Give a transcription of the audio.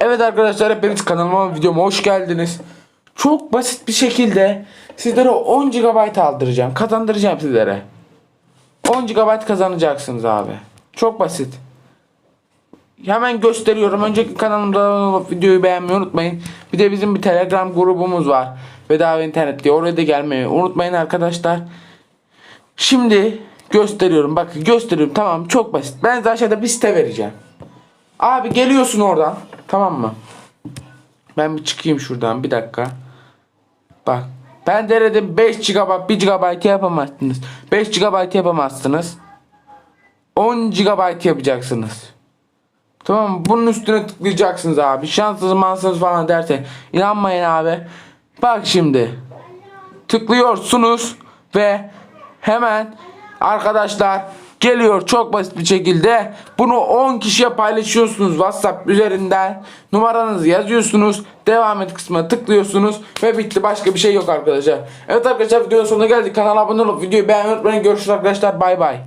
Evet arkadaşlar hepiniz kanalıma videoma hoş geldiniz. Çok basit bir şekilde sizlere 10 GB aldıracağım. Kazandıracağım sizlere. 10 GB kazanacaksınız abi. Çok basit. Hemen gösteriyorum. Önceki kanalımda videoyu beğenmeyi unutmayın. Bir de bizim bir Telegram grubumuz var. Bedava internet diye. Oraya da gelmeyi unutmayın arkadaşlar. Şimdi gösteriyorum. Bakın gösteriyorum. Tamam çok basit. Ben size aşağıda bir site vereceğim. Abi geliyorsun oradan. Tamam mı? Ben bir çıkayım şuradan bir dakika. Bak. Ben denedim 5 GB 1 GB yapamazsınız. 5 GB yapamazsınız. 10 GB yapacaksınız. Tamam mı? Bunun üstüne tıklayacaksınız abi. Şanssız mansız falan derse inanmayın abi. Bak şimdi. Tıklıyorsunuz ve hemen arkadaşlar geliyor çok basit bir şekilde. Bunu 10 kişiye paylaşıyorsunuz WhatsApp üzerinden. Numaranızı yazıyorsunuz. Devam et kısmına tıklıyorsunuz ve bitti. Başka bir şey yok arkadaşlar. Evet arkadaşlar videonun sonuna geldik. Kanala abone olup videoyu beğenmeyi unutmayın. Görüşürüz arkadaşlar. Bay bay.